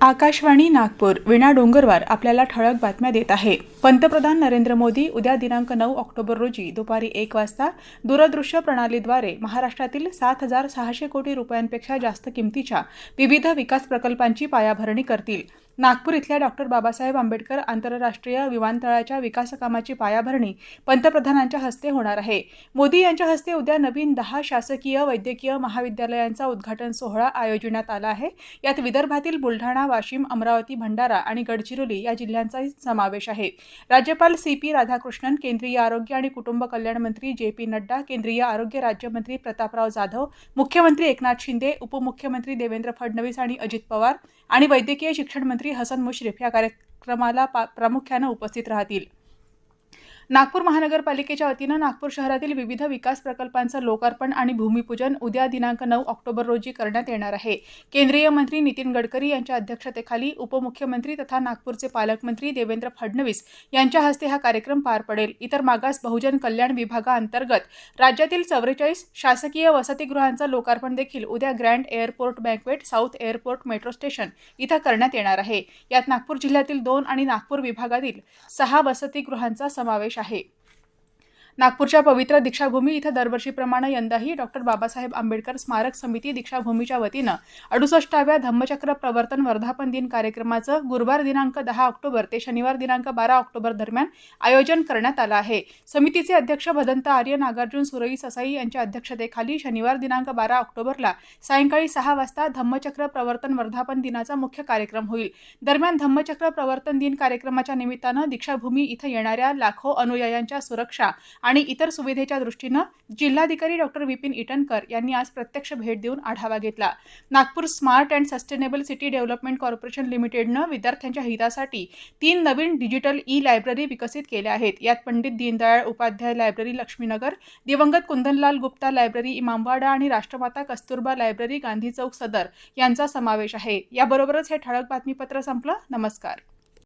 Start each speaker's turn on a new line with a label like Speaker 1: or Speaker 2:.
Speaker 1: आकाशवाणी नागपूर विणा डोंगरवार आपल्याला ठळक बातम्या देत आहे. पंतप्रधान नरेंद्र मोदी उद्या दिनांक नऊ ऑक्टोबर रोजी दुपारी एक वाजता दूरदृश्य प्रणालीद्वारे महाराष्ट्रातील सात हजार सहाशे कोटी रुपयांपेक्षा जास्त किमतीच्या विविध विकास प्रकल्पांची पायाभरणी करतील. नागपूर इथल्या डॉक्टर बाबासाहेब आंबेडकर आंतरराष्ट्रीय विमानतळाच्या विकासकामाची पायाभरणी पंतप्रधानांच्या हस्ते होणार आहे. मोदी यांच्या हस्ते उद्या नवीन दहा शासकीय वैद्यकीय महाविद्यालयांचा उद्घाटन सोहळा आयोजण्यात आला आहे. यात विदर्भातील बुलढाणा वाशिम अमरावती भंडारा आणि गडचिरोली या जिल्ह्यांचाही समावेश आहे. राज्यपाल सी पी राधाकृष्णन केंद्रीय आरोग्य आणि कुटुंब कल्याण मंत्री जे पी नड्डा केंद्रीय आरोग्य राज्यमंत्री प्रतापराव जाधव मुख्यमंत्री एकनाथ शिंदे उपमुख्यमंत्री देवेंद्र फडणवीस आणि अजित पवार आणि वैद्यकीय शिक्षण मंत्री हसन मुश्रीफ या कार्यक्रमाला पा प्रामुख्यानं उपस्थित राहतील. नागपूर महानगरपालिकेच्या वतीनं नागपूर शहरातील विविध विकास प्रकल्पांचं लोकार्पण आणि भूमिपूजन उद्या दिनांक नऊ ऑक्टोबर रोजी करण्यात येणार आहे. केंद्रीय मंत्री नितीन गडकरी यांच्या अध्यक्षतेखाली उपमुख्यमंत्री तथा नागपूरचे पालकमंत्री देवेंद्र फडणवीस यांच्या हस्ते हा कार्यक्रम पार पडेल. इतर मागास बहुजन कल्याण विभागाअंतर्गत राज्यातील चौवेचाळीस शासकीय वसतिगृहांचं लोकार्पण देखील उद्या grand airport banquet south airport metro station इथं करण्यात येणार आहे. यात नागपूर जिल्ह्यातील दोन आणि नागपूर विभागातील सहा वसतिगृहांचा समावेश आहे नागपूरच्या पवित्र दीक्षाभूमी इथं दरवर्षीप्रमाणे यंदाही डॉक्टर बाबासाहेब आंबेडकर स्मारक समिती दीक्षाभूमीच्या वतीनं अडुसष्टाव्या धम्मचक्र प्रवर्तन वर्धापन दिन कार्यक्रमाचं गुरुवार दिनांक दहा ऑक्टोबर ते शनिवार दिनांक बारा ऑक्टोबर दरम्यान आयोजन करण्यात आलं आहे. समितीचे अध्यक्ष भदंत आर्य नागार्जुन सुरई ससाई यांच्या अध्यक्षतेखाली शनिवार दिनांक बारा ऑक्टोबरला सायंकाळी सहा वाजता धम्मचक्र प्रवर्तन वर्धापन दिनाचा मुख्य कार्यक्रम होईल. दरम्यान धम्मचक्र प्रवर्तन दिन कार्यक्रमाच्या निमित्तानं दीक्षाभूमी इथं येणाऱ्या लाखो अनुयायांच्या सुरक्षा आणि इतर सुविधेच्या दृष्टीनं जिल्हाधिकारी डॉक्टर विपिन इटनकर यांनी आज प्रत्यक्ष भेट देऊन आढावा घेतला. Nagpur smart and sustainable city development corporation लिमिटेडनं विद्यार्थ्यांच्या हितासाठी तीन नवीन डिजिटल ई लायब्ररी विकसित केल्या आहेत. यात पंडित दीनदयाळ उपाध्याय लायब्ररी लक्ष्मीनगर दिवंगत कुंदनलाल गुप्ता लायब्ररी इमामवाडा आणि राष्ट्रमाता कस्तुरबा लायब्ररी गांधी चौक सदर यांचा समावेश आहे. याबरोबरच हे ठळक बातमीपत्र संपलं. नमस्कार.